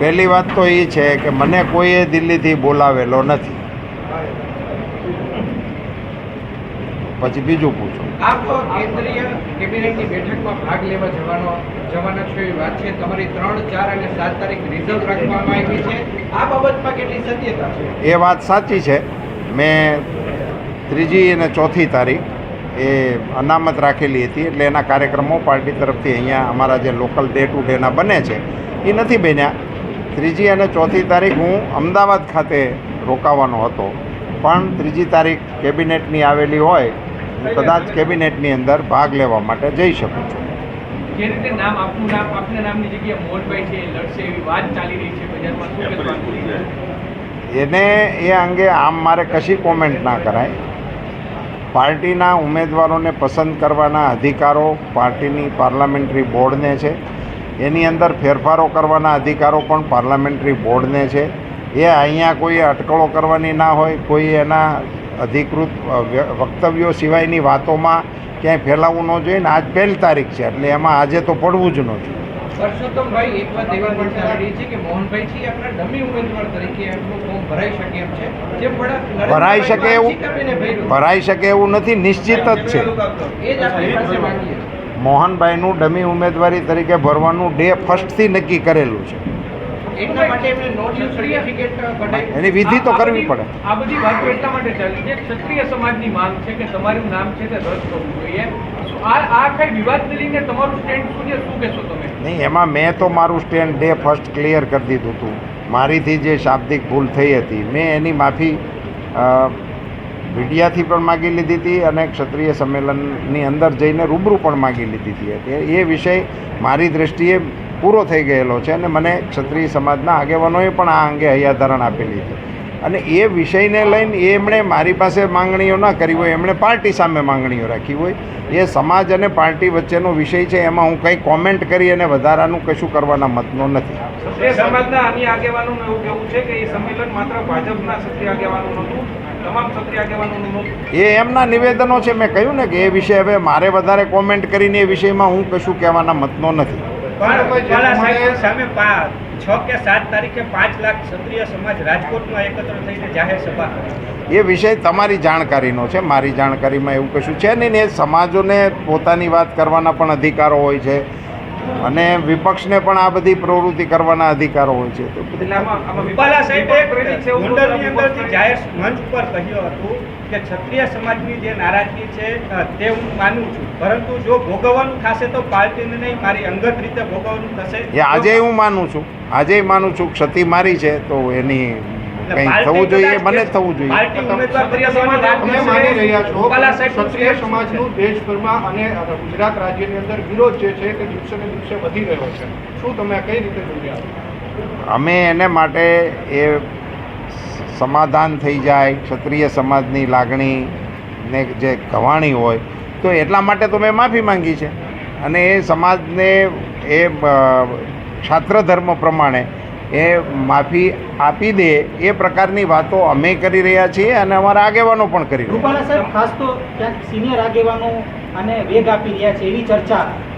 પહેલી વાત તો એ છે કે મને કોઈએ દિલ્હીથી બોલાવેલો નથી. પછી બીજું પૂછો. આપ કેન્દ્રીય કેબિનેટની બેઠકમાં ભાગ લેવા જવાનો જવાના છો એવી વાત છે. તમારી ત્રણ ચાર અને સાત તારીખ રિઝર્વ રાખવામાં આવી છે. આ બાબતમાં કેટલી સત્યતા છે? એ વાત સાચી છે. મેં ત્રીજી અને ચોથી તારીખ એ અનામત રાખેલી હતી એટલે એના કાર્યક્રમો પાર્ટી તરફથી અહીંયા અમારા જે લોકલ ડે ટુ ડેના બને છે એ નથી બન્યા. ત્રીજી અને ચોથી તારીખ હું અમદાવાદ ખાતે રોકાવાનો હતો. પણ ત્રીજી તારીખ કેબિનેટની આવેલી હોય હું કદાચ કેબિનેટની અંદર ભાગ લેવા માટે જઈ શકું છું. જે રીતે નામ આપનું નામ આપના નામની જગ્યાએ મોહનભાઈ છે લડશે એવી વાત ચાલી રહી છે બજારમાં શું એને એ અંગે આમ મારે કશી કોમેન્ટ ના કરાય. પાર્ટીના ઉમેદવારોને પસંદ કરવાના અધિકારો પાર્ટીની પાર્લામેન્ટરી બોર્ડને છે. એની અંદર ફેરફારો કરવાના અધિકારો પણ પાર્લામેન્ટરી બોર્ડને છે. એ અહીંયા કોઈ અટકળો કરવાની ના હોય કોઈ એના અધિકૃત વક્તવ્યો સિવાયની વાતોમાં ક્યાંય ફેલાવવું ન જોઈએ. ને આજ પહેલી તારીખ છે એટલે એમાં આજે તો પડવું જ ન જોઈએ. પરસોત્તમભાઈ એક વાત એવી પણ ચાલી છે કે મોહનભાઈ છે આપણા ડમી ઉમેદવાર તરીકે એમનું ફોર્મ ભરાઈ શકે એમ છે. જે વડા ભરાઈ શકે એવું ભરાઈ શકે એવું નથી નિશ્ચિત જ છે. એ જ આપણી પાસે માંગીએ મોહનભાઈનું ડમી ઉમેદવારી તરીકે ભરવાનું ડે ફર્સ્ટથી નક્કી કરેલું છે. એની વિધિ તો કરવી પડે. આ બધી વાતો એટલા માટે ચાલી છે ક્ષત્રિય સમાજની માંગ છે કે તમારું નામ છે તે રદ કરવું જોઈએ. આ આ કઈ વિવાદને લઈને તમારું સ્ટેન્ડ શું છે? શું કહેશો તમે? નહીં એમાં મેં તો મારું સ્ટેન્ડ ડે ફર્સ્ટ ક્લિયર કરી દીધું હતું. મારીથી જે શાબ્દિક ભૂલ થઈ હતી મેં એની માફી મીડિયાથી પણ માગી લીધી હતી અને ક્ષત્રિય સંમેલનની અંદર જઈને રૂબરૂ પણ માગી લીધી હતી. એ વિષય મારી દૃષ્ટિએ પૂરો થઈ ગયેલો છે અને મને ક્ષત્રિય સમાજના આગેવાનોએ પણ આ અંગે હૈયાધારણ આપેલી હતી અને એ વિષયને લઈને એમણે મારી પાસે માંગણીઓ ના કરી હોય, એમણે પાર્ટી સામે માંગણીઓ રાખી હોય. એ સમાજ અને પાર્ટી વચ્ચેનો વિષય છે, એમાં હું કંઈ કોમેન્ટ કરી અને વધારાનું કશું કરવાના મતનો નથી. સમાજના આગેવાનોનું એવું કહેવું છે કે એ સંમેલન માત્ર ભાજપના આગેવાનોનું નહોતું એ એમના નિવેદનો છે મેં કહ્યું ને કે એ વિષય હવે મારે વધારે કોમેન્ટ કરીને એ વિષયમાં હું કશું કહેવાના મતનો નથી. પણ બાલા સાહેબ સામે પા- છ કે સાત તારીખે પાંચ લાખ ક્ષત્રિય સમાજ રાજકોટમાં એકત્ર થઈને જાહેર સભા કરે. એ વિષય તમારી જાણકારીનો છે મારી જાણકારીમાં એવું કશું છે નહીં ને એ સમાજોને પોતાની વાત કરવાના પણ અધિકારો હોય છે. અને વિપક્ષને પણ આ બધી પ્રવૃત્તિ કરવાના અધિકારો હોય છે. તો જાહેર મંચ પર કહ્યું હતું કે ક્ષત્રિય સમાજની જે નારાજગી છે તે હું માનું છું. પરંતુ જો ભોગવવાનું થશે તો પાર્ટીને નહીં મારી અંગત રીતે ભોગવવાનું થશે. એ આજે હું માનું છું. આજે માનું છું ક્ષતિ મારી છે તો એની કંઈ થવું જોઈએ મને જ થવું જોઈએ. તમે માની રહ્યા છો. ક્ષત્રિય સમાજનું દેશભરમાં અને ગુજરાત રાજ્યની અંદર વિરોધ જે છે તે દિવસે ને દિવસે વધી રહ્યો છે. શું તમે કઈ રીતે જોઈ અમે એને માટે એ સમાધાન થઈ જાય ક્ષત્રિય સમાજની લાગણી ને જે કવાણી હોય તો એટલા માટે તો મેં માફી માંગી છે. અને એ સમાજને એ ક્ષાત્ર છાત્ર ધર્મ પ્રમાણે એ માફી આપી દે એ પ્રકારની વાતો અમે કરી રહ્યા છીએ અને અમારા આગેવાનો પણ કરી રહ્યા સાહેબ, ખાસ તો ક્યાંક સિનિયર આગેવાનો અને વેગ આપી રહ્યા છે એવી ચર્ચા છે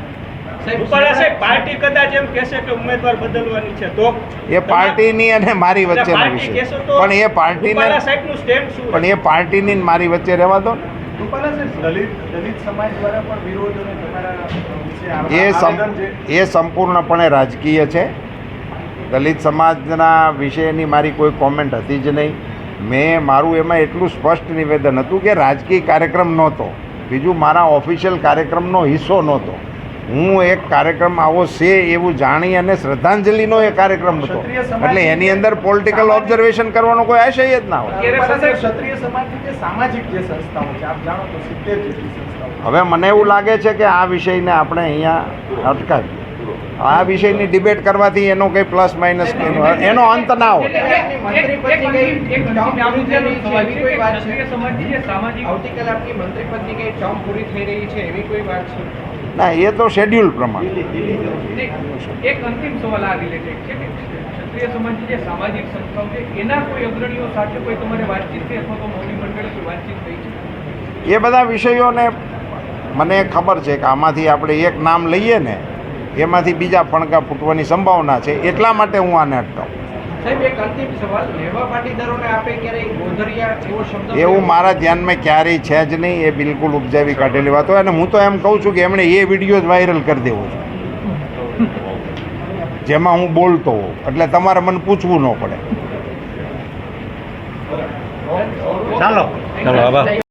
રૂપાલા સાહેબ પાર્ટી કદાચ એમ કહેશે કે ઉમેદવાર બદલવાની છે તો? એ પાર્ટીની અને મારી વચ્ચેનો વિષય પણ એ પાર્ટીને રૂપાલા સાહેબનું સ્ટેન્ડ શું પણ એ પાર્ટીની મારી વચ્ચે રહેવા દો. ને. રૂપાલા સાહેબ દલિત દલિત સમાજ દ્વારા પણ વિરોધ અને તમારા એ સંપૂર્ણપણે રાજકીય છે. દલિત સમાજના વિશેની મારી કોઈ કોમેન્ટ હતી જ નહીં. મેં મારું એમાં એટલું સ્પષ્ટ નિવેદન હતું કે રાજકીય કાર્યક્રમ નહોતો. બીજું મારા ઓફિશિયલ કાર્યક્રમનો હિસ્સો નહોતો. હું એક કાર્યક્રમ આવો છે એવું જાણી અને શ્રદ્ધાંજલિનો એ કાર્યક્રમ હતો. એટલે એની અંદર પોલિટિકલ ઓબ્ઝર્વેશન કરવાનો કોઈ આશય જ ના હોય. અત્યારે સાથે ક્ષત્રિય સમાજની જે સામાજિક જે સંસ્થાઓ છે આપ જાણો તો સિત્તેર જેટલી સંસ્થાઓ હવે મને એવું લાગે છે કે આ વિષયને આપણે અહીંયા અટકાવીએ આ વિષયની ડિબેટ કરવાથી એનો કંઈ પ્લસ માઇનસ એનો અંત ના હોય. ના એ તો શેડ્યુલ પ્રમાણે. એક અંતિમ સવાલ આ રિલેટેડ છે કે ક્ષત્રિય સમાજની જે સામાજિક સંસ્થાઓ છે એના કોઈ અગ્રણીઓ સાથે કોઈ તમારે વાતચીત થઈ અથવા તો મોવડી મંડળે કોઈ વાતચીત થઈ છે? એ બધા વિષયોને મને ખબર છે કે આમાંથી આપણે એક નામ લઈએ ને એમાંથી બીજા ફણકા ફૂટવાની સંભાવના છે એટલા માટે હું આને અટકાવું. સાહેબ એક અંતિમ સવાલ. લેવા પાટીદારોને આપે ક્યારેય ગોધરિયા એવો શબ્દ એવું મારા ધ્યાનમાં ક્યારેય છે જ નહીં એ બિલકુલ ઉપજાવી કાઢેલી વાત. હોય અને હું તો એમ કહું છું કે એમણે એ વીડિયો જ વાયરલ કરી દેવો છે. જેમાં હું બોલતો હોઉં. એટલે તમારે મને પૂછવું ન પડે. ચાલો. ચાલો આભાર.